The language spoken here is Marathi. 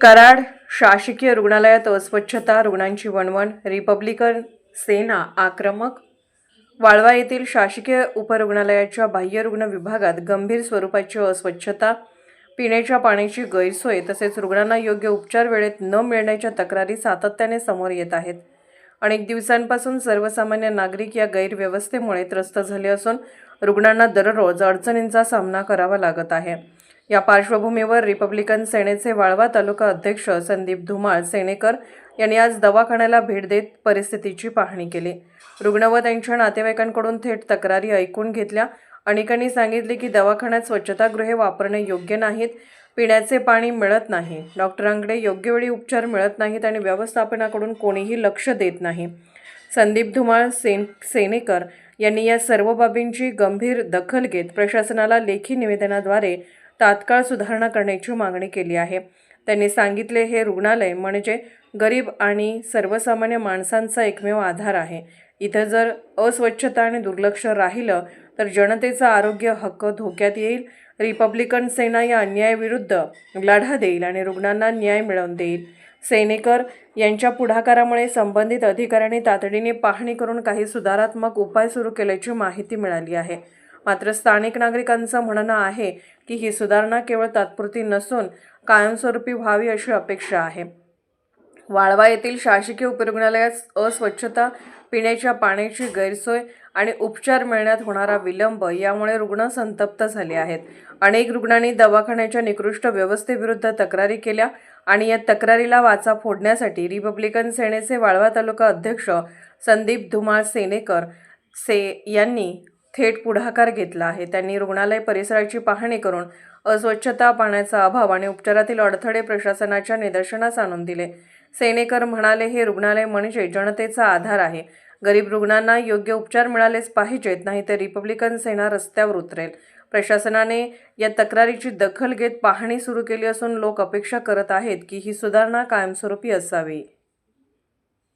कराड शासकीय रुग्णालयात अस्वच्छता रुग्णांची वणवण रिपब्लिकन सेना आक्रमक? वाळवा येथील शासकीय उपरुग्णालयाच्या बाह्यरुग्ण विभागात गंभीर स्वरूपाची अस्वच्छता पिण्याच्या पाण्याची गैरसोय तसेच रुग्णांना योग्य उपचार वेळेत न मिळण्याच्या तक्रारी सातत्याने समोर येत आहेत. अनेक दिवसांपासून सर्वसामान्य नागरिक या गैरव्यवस्थेमुळे त्रस्त झाले असून रुग्णांना दररोज अडचणींचा सामना करावा लागत आहे. या पार्श्वभूमीवर रिपब्लिकन सेनेचे वाळवा तालुका अध्यक्ष संदीप धुमाळ सेनेकर यांनी आज दवाखान्याला भेट देत परिस्थितीची पाहणी केली. रुग्ण व त्यांच्या नातेवाईकांकडून थेट तक्रारी ऐकून घेतल्या. अनेकांनी सांगितले की दवाखान्यात स्वच्छतागृहे वापरणे योग्य नाहीत. पिण्याचे पाणी मिळत नाही. डॉक्टरांकडे योग्य वेळी उपचार मिळत नाहीत आणि व्यवस्थापनाकडून कोणीही लक्ष देत नाही. संदीप धुमाळ सेन सेनेकर यांनी या सर्व बाबींची गंभीर दखल घेत प्रशासनाला लेखी निवेदनाद्वारे तात्काळ सुधारणा करण्याची मागणी केली आहे. त्यांनी सांगितले हे रुग्णालय म्हणजे गरीब आणि सर्वसामान्य माणसांचा एकमेव आधार आहे. इथं जर अस्वच्छता आणि दुर्लक्ष राहिलं तर जनतेचा आरोग्य हक्क धोक्यात येईल रिपब्लिकन सेना या अन्यायाविरुद्ध लढा देईल आणि रुग्णांना न्याय मिळवून देईल. सेनेकर यांच्या पुढाकारामुळे संबंधित अधिकाऱ्यांनी तातडीने पाहणी करून काही सुधारात्मक उपाय सुरू केल्याची माहिती मिळाली आहे. मात्र स्थानिक नागरिकांचं म्हणणं आहे की ही सुधारणा केवळ तात्पुरती नसून कायमस्वरूपी व्हावी अशी अपेक्षा आहे. वाळवा येथील शासकीय उपरुग्णालयात अस्वच्छता पिण्याच्या पाण्याची गैरसोय आणि उपचार मिळण्यात होणारा विलंब यामुळे रुग्ण संतप्त झाले आहेत. अनेक रुग्णांनी दवाखान्याच्या निकृष्ट व्यवस्थेविरुद्ध तक्रारी केल्या आणि या तक्रारीला वाचा फोडण्यासाठी रिपब्लिकन सेनेचे वाळवा तालुका अध्यक्ष संदीप धुमाळ सेनेकर से यांनी थेट पुढाकार घेतला आहे. त्यांनी रुग्णालय परिसराची पाहणी करून अस्वच्छता पाण्याचा अभाव आणि उपचारातील अडथळे प्रशासनाच्या निदर्शनास आणून दिले. सेनेकर म्हणाले हे रुग्णालय म्हणजे जनतेचा आधार आहे. गरीब रुग्णांना योग्य उपचार मिळालेच पाहिजेत नाहीतर रिपब्लिकन सेना रस्त्यावर उतरेल. प्रशासनाने या तक्रारीची दखल घेत पाहणी सुरू केली असून लोक अपेक्षा करत आहेत की ही सुधारणा कायमस्वरूपी असावी.